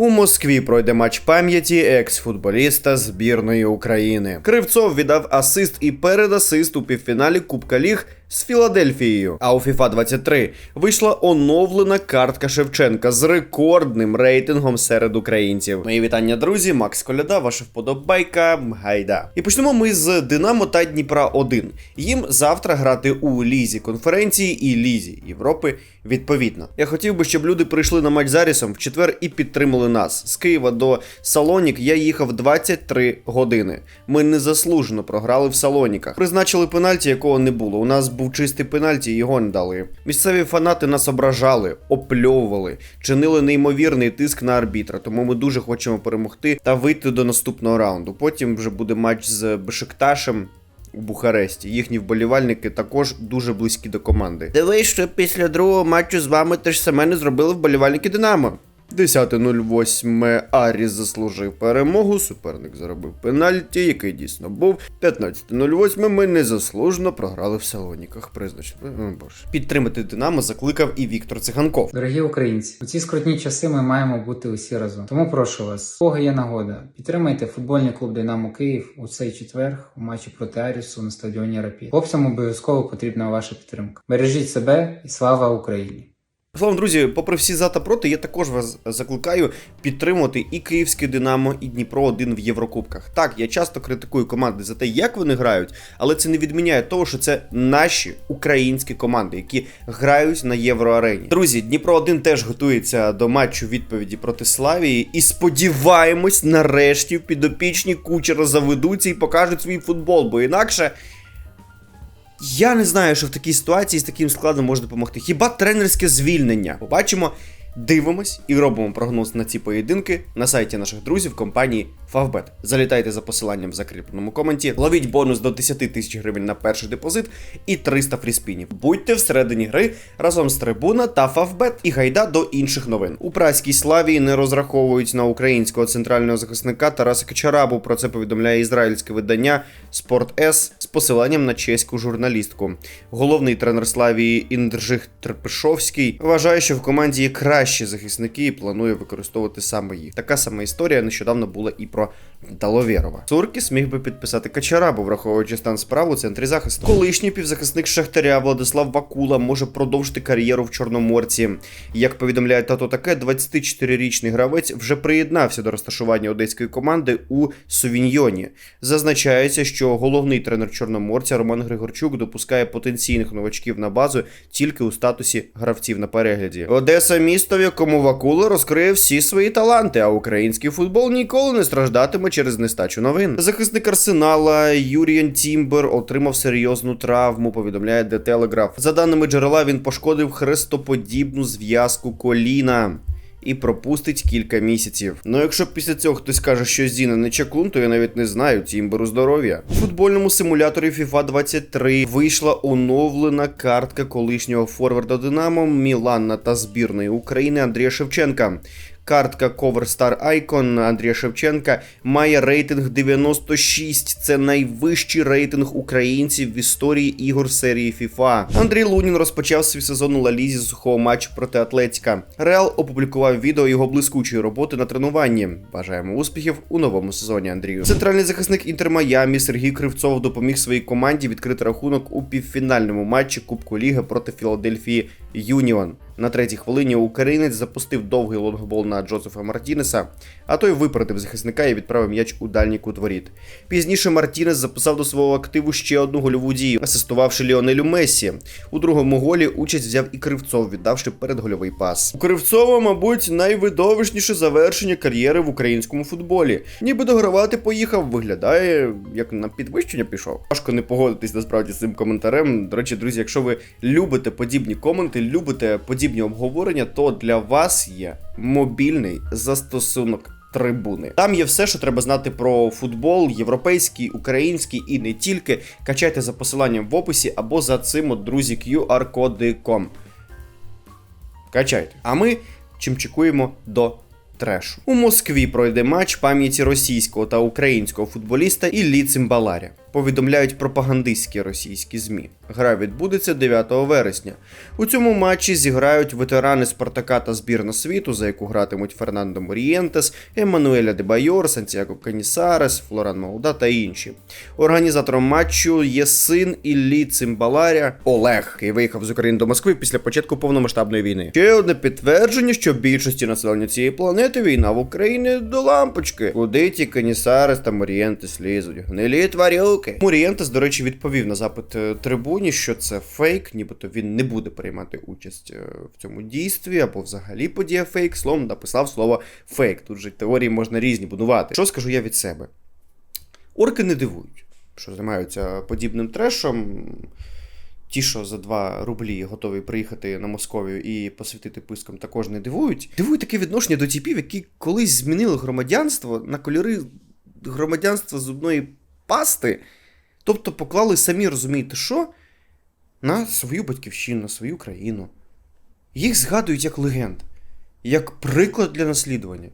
У Москві пройде матч пам'яті екс-футболіста збірної України. Кривцов віддав асист і передасист у півфіналі Кубка Ліг з Філадельфією. А у FIFA 23 вийшла оновлена картка Шевченка з рекордним рейтингом серед українців. Мої вітання, друзі. Макс Коляда, ваша вподобайка. Гайда. І почнемо ми з Динамо та Дніпра 1. Їм завтра грати у лізі конференції і лізі Європи відповідно. Я хотів би, щоб люди прийшли на матч з Арісом в четвер і підтримали нас. З Києва до Салонік я їхав 23 години. Ми незаслужено програли в Салоніках. Призначили пенальті, якого не було. У нас був чистий пенальті, його не дали. Місцеві фанати нас ображали, опльовували, чинили неймовірний тиск на арбітра. Тому ми дуже хочемо перемогти та вийти до наступного раунду. Потім вже буде матч з Бешикташем. У Бухаресті їхні вболівальники також дуже близькі до команди. Дивись, що після другого матчу з вами те ж саме не зробили вболівальники Динамо. 10.08 Аріс заслужив перемогу. Суперник заробив пенальті, який дійсно був. 15.08 ми незаслужено програли в Салоніках. Призначено. О, Боже. Підтримати Динамо закликав і Віктор Циганков. Дорогі українці, у ці скрутні часи ми маємо бути усі разом. Тому прошу вас, кого є нагода, підтримайте футбольний клуб Динамо Київ у цей четвер у матчі проти Арісу на стадіоні Рапід. Хлопцям обов'язково потрібна ваша підтримка. Бережіть себе і слава Україні! Словом, друзі, попри всі за та проти, я також вас закликаю підтримувати і Київське Динамо, і Дніпро 1 в Єврокубках. Так, я часто критикую команди за те, як вони грають, але це не відміняє того, що це наші українські команди, які грають на євроарені. Друзі, Дніпро 1 теж готується до матчу відповіді проти Славії, і сподіваємось, нарешті підопічні кучера заведуться і покажуть свій футбол, бо інакше. Я не знаю, що в такій ситуації з таким складом може допомогти. Хіба тренерське звільнення? Побачимо, дивимось і робимо прогноз на ці поєдинки на сайті наших друзів компанії Favbet. Залітайте за посиланням в закріпленому коменті, ловіть бонус до 10 тисяч гривень на перший депозит і 300 фріспінів. Будьте всередині гри разом з Трибуна та Favbet і гайда до інших новин. У праській славі не розраховують на українського центрального захисника Тараса Качарабу. Про це повідомляє ізраїльське видання Sport S з посиланням на чеську журналістку. Головний тренер Славії Індржих Терпишовський вважає, що в команді є кращі захисники і планує використовувати саме їх. Така сама історія нещодавно була і про Даловєрова. Цуркіс міг би підписати Качарабу, враховуючи стан справ у центрі захисту. Колишній півзахисник Шахтаря Владислав Бакула може продовжити кар'єру в Чорноморці. Як повідомляє тато таке, 24-річний гравець вже приєднався до розташування одеської команди у Сувіньйоні. Зазначається, що головний тренер Чорноморця Роман Григорчук допускає потенційних новачків на базу тільки у статусі гравців на перегляді. Одеса місто, в якому Вакула розкриє всі свої таланти, а український футбол ніколи не страждатиме через нестачу новин. Захисник Арсенала Юріан Тімбер отримав серйозну травму. Повідомляє The Telegraph. За даними джерела, він пошкодив хрестоподібну зв'язку коліна. І пропустить кілька місяців. Ну якщо після цього хтось каже, що Зіна не чаклун, то я навіть не знаю, Тімберу здоров'я. У футбольному симуляторі FIFA 23 вийшла оновлена картка колишнього форварда Динамо Мілана та збірної України Андрія Шевченка. Картка Cover Star Icon Андрія Шевченка має рейтинг 96. Це найвищий рейтинг українців в історії ігор серії FIFA. Андрій Лунін розпочав свій сезон у Лалізі з сухого матчу проти Атлетіка. Реал опублікував відео його блискучої роботи на тренуванні. Бажаємо успіхів у новому сезоні. Андрію. Центральний захисник Інтер Майамі Сергій Кривцов допоміг своїй команді відкрити рахунок у півфінальному матчі Кубку Ліги проти Філадельфії Юніон. На третій хвилині українець запустив довгий лонгбол на Джозефа Мартінеса, а той випередив захисника і відправив м'яч у дальній кут воріт. Пізніше Мартінес записав до свого активу ще одну гольову дію, асистувавши Ліонелю Мессі. У другому голі участь взяв і Кривцов, віддавши передгольовий пас. У Кривцова, мабуть, найвидовищніше завершення кар'єри в українському футболі. Ніби догравати поїхав, виглядає як на підвищення пішов. Важко не погодитись насправді з цим коментарем. До речі, друзі, якщо ви любите подібні коменти, любите подібні обговорення, то для вас є мобільний застосунок. Трибуни. Там є все, що треба знати про футбол, європейський, український і не тільки. Качайте за посиланням в описі або за цим от, друзі QR-кодиком. Качайте. А ми чимчикуємо до трешу. У Москві пройде матч пам'яті російського та українського футболіста Іллі Цимбаларя. Повідомляють пропагандистські російські ЗМІ. Гра відбудеться 9 вересня. У цьому матчі зіграють ветерани Спартака та збірна світу, за яку гратимуть Фернандо Морієнтес, Еммануеля Дебайор, Сантьяго Канісарес, Флоран Мауда та інші. Організатором матчу є син Іллі Цимбаларя Олег, який виїхав з України до Москви після початку повномасштабної війни. Ще одне підтвердження, що більшості населення цієї планети війна в Україні до лампочки. Куди ті Канісарес та Морієнтес лізуть? Гнилі тварюки. Морієнтес, до речі, відповів на запит е, трибуні, що це фейк, нібито він не буде приймати участь е, в цьому дійстві або взагалі подія фейк. Словом, написав слово фейк. Тут же теорії можна різні будувати. Що скажу я від себе? Орки не дивують, що займаються подібним трешом. Ті, що за 2 рублі готові приїхати на Московію і посвятити писком, також не дивують. Дивують таке відношення до типів, які колись змінили громадянство на кольори громадянства зубної пасти. Тобто поклали самі розумієте, що на свою батьківщину, на свою країну. Їх згадують як легенд, як приклад для наслідування.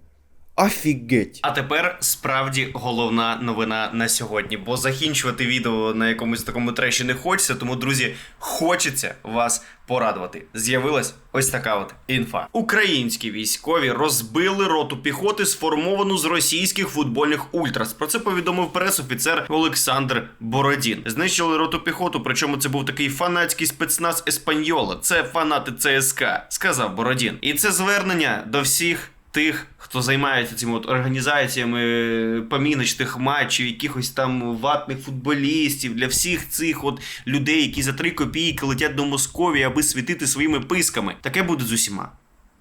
Офігеть! А тепер справді головна новина на сьогодні, бо закінчувати відео на якомусь такому треші не хочеться, тому, друзі, хочеться вас порадувати. З'явилась ось така от інфа. Українські військові розбили роту піхоти, сформовану з російських футбольних ультрас. Про це повідомив прес-офіцер Олександр Бородін. Знищили роту піхоту, причому це був такий фанатський спецназ Еспаньола. Це фанати ЦСК, сказав Бородін. І це звернення до всіх тих, хто займається цими от організаціями поміночних матчів, якихось там ватних футболістів, для всіх цих от людей, які за три копійки летять до Московії, аби світити своїми писками. Таке буде з усіма.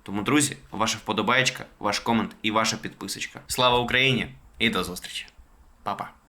Тому, друзі, ваша вподобаєчка, ваш комент і ваша підписочка. Слава Україні і до зустрічі. Па-па.